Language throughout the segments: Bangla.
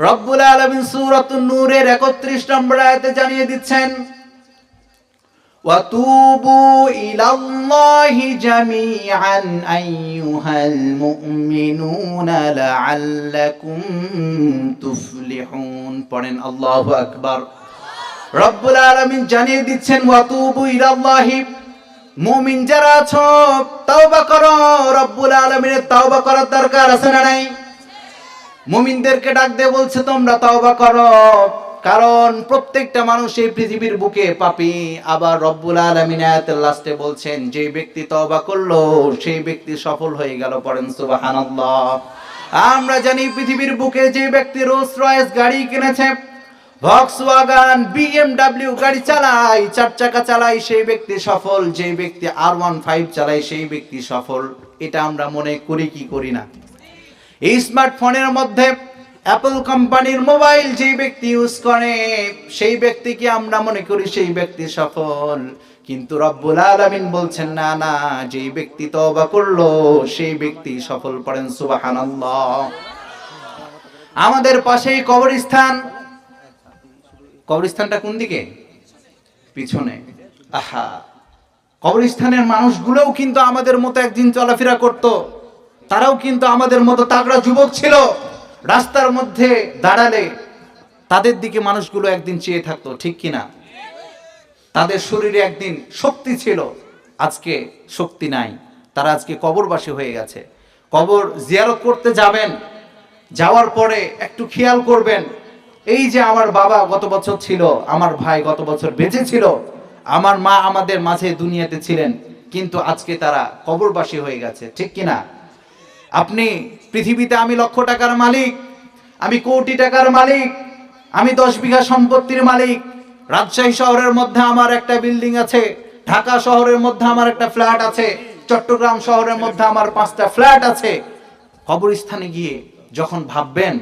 রব্বুল আলামিন সূরাতুন নূরের 31 নম্বর আয়াতে জানিয়ে দিচ্ছেন وتوبوا إلى الله جميعا أيها المؤمنون لعلكم تفلحون পড়েন আল্লাহু আকবার রব্বুল আলামিন জানিয়ে দিচ্ছেন ওয়াতুবু ইলাল্লাহি মুমিন যারা আছো তওবা করো রব্বুল আলামিনের তওবা করার দরকার আছে না নাই মুমিনদেরকে ডাক দিয়ে বলছে, তোমরা তওবা করো। কারণ প্রত্যেকটা মানুষ এই পৃথিবীর বুকে পাপি। আবার রব্বুল আলামিন লাস্টে বলছেন যে ব্যক্তি তওবা করল, সেই ব্যক্তি সফল হয়ে গেল। পড়েন, সুবহানাল্লাহ। আমরা জানি পৃথিবীর বুকে যে ব্যক্তি রোলস রয়েস গাড়ি কিনেছে, ভক্সওয়াগান, বিএমডব্লিউ গাড়ি চার চাকা চালায়, সেই ব্যক্তি সফল যে ব্যক্তি আর ওয়ান ফাইভ চালায়, সেই ব্যক্তি সফল। এটা আমরা মনে করি কি করি না? এই স্মার্টফোনের মধ্যে অ্যাপল কোম্পানির মোবাইল যে ব্যক্তি ইউজ করে, সেই ব্যক্তিকে আমরা মনে করি সেই ব্যক্তি সফল। কিন্তু রব্বুল আলামিন বলছেন, না না, যেই ব্যক্তি তওবা করল, সেই ব্যক্তি সফল পড়েন, সুবহানাল্লাহ। আমাদের পাশেই কবরস্থান, কবরস্থানটা কোন দিকে? পিছনে। আহা! কবরস্থানের মানুষগুলোও কিন্তু আমাদের মতো একদিন চলাফেরা করত। তারাও কিন্তু আমাদের মতো তাগড়া যুবক ছিল। রাস্তার মধ্যে দাঁড়ালে তাদের দিকে মানুষগুলো একদিন চেয়ে থাকতো, ঠিক কিনা? তাদের শরীরে একদিন শক্তি ছিল, আজকে শক্তি নাই। তারা আজকে কবরবাসী হয়ে গেছে। কবর জিয়ারত করতে যাবেন, যাওয়ার পরে একটু খেয়াল করবেন, এই যে আমার বাবা গত বছর ছিল, আমার ভাই গত বছর বেঁচে ছিল, আমার মা আমাদের মাঝে দুনিয়াতে ছিলেন, কিন্তু আজকে তারা কবরবাসী হয়ে গেছে, ঠিক কিনা? আপনি পৃথিবীতে আমি লক্ষ টাকার মালিক, আমি কোটি টাকার মালিক, আমি দশ বিঘা সম্পত্তির মালিক। রাজশাহী শহরের মধ্যে আমার একটা বিল্ডিং আছে, ঢাকা শহরের মধ্যে আমার একটা ফ্ল্যাট আছে, চট্টগ্রাম শহরের মধ্যে আমার পাঁচটা ফ্ল্যাট আছে। কবরস্থানে গিয়ে যখন ভাববেন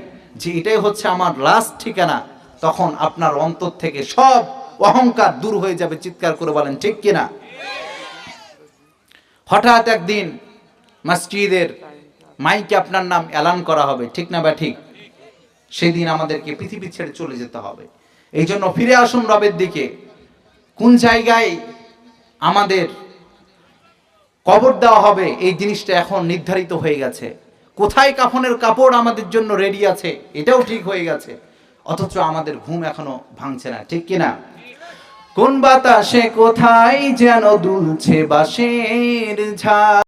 যে এটাই হচ্ছে আমার লাস্ট ঠিকানা, তখন আপনার অন্তর থেকে সব অহংকার দূর হয়ে যাবে, চিৎকার করে বলেন, ঠিক কিনা? হঠাৎ একদিন মসজিদের মাইকে আপনার নাম এলান করা হবে, ঠিক না বা ঠিক? সেদিন আমাদেরকে পৃথিবী ছেড়ে চলে যেতে হবে। এই জন্য ফিরে আসুন রবের দিকে। কোন জায়গায় আমাদের কবর দেওয়া হবে, এই জিনিসটা এখন নির্ধারিত হয়ে গেছে। কোথায় কাফনের কাপড় আমাদের জন্য রেডি আছে, এটাও ঠিক হয়ে গেছে। অথচ আমাদের ঘুম এখনও ভাঙছে না, ঠিক কিনা? কোন বাতাসে কোথায় যেন দুলছে বাঁশের ঝা।